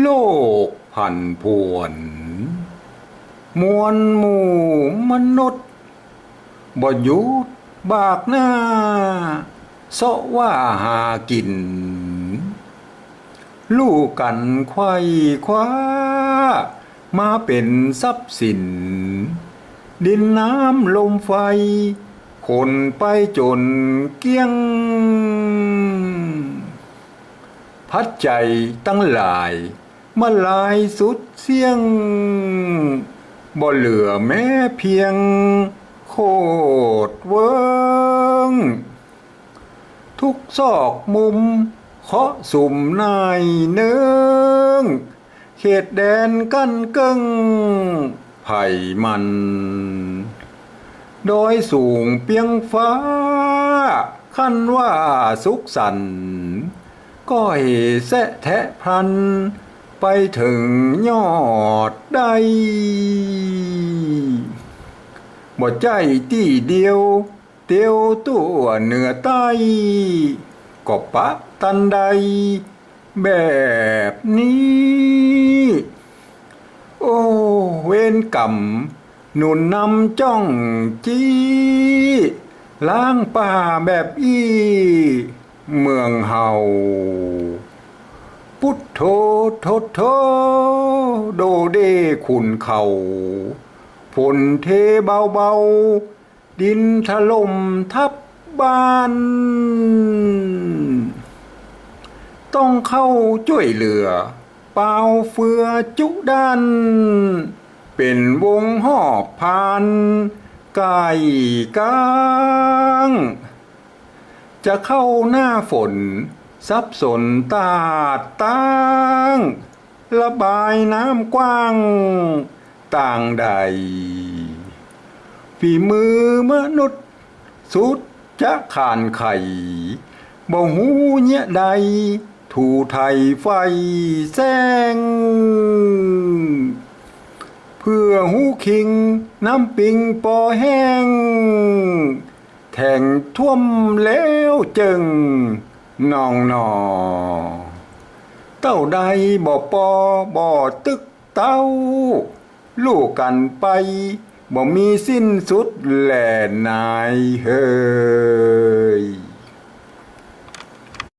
โลกผันพวน มวลหมู่มนุษย์บ่ยุดบากหน้าเสาะว่าหากิน ลูกกันไขว้คว้า มาเป็นทรัพย์สิน ดินน้ำลมไฟ คนไปจนเกี้ยง พัดใจตั้งหลาย มาลายสุดเสียง บ่เหลือแม้เพียง โคตรเวิงทุกซอกมุมเคาะสุ่มนายเนืองเขตแดนกั้นกึ่งไผ่มันโดยสูงเปียงฟ้า ขั้นว่าสุขสันก็เหแสะแทะพลัน ไปถึงยอดใดบ่ใจที่เดียว เตียวตัวเหนือใต้ก็ปะตันใด แบบนี้ โอ้ เวนกรรมหนุนนำจ้องจี้ล้างป่าแบบอี้ เมืองเฮา พุทโธโทโทโดเดขุนเขาฝนเทเบาๆดินถล่มทับบ้าน ต้องเข้าช่วยเหลือ เปล่าเฟือจุดันเป็นวงหอบพันไก่กาง จะเข้าหน้าฝน ซับสนตาดตั้ง ระบายน้ำกว้าง ต่างใด ฝีมือมนุษย์ สุดจะขานไข่บ่หูเนี่ยใด ถูไทยไฟแซง เพื่อหูคิง น้ำปิงปอแห้ง แทงท่วมแล้วจึง นองนอเต้าใดบ่ปอบ่ตึกเต้า ลูกกันไปบ่มีสิ้นสุดแหล่นายเฮย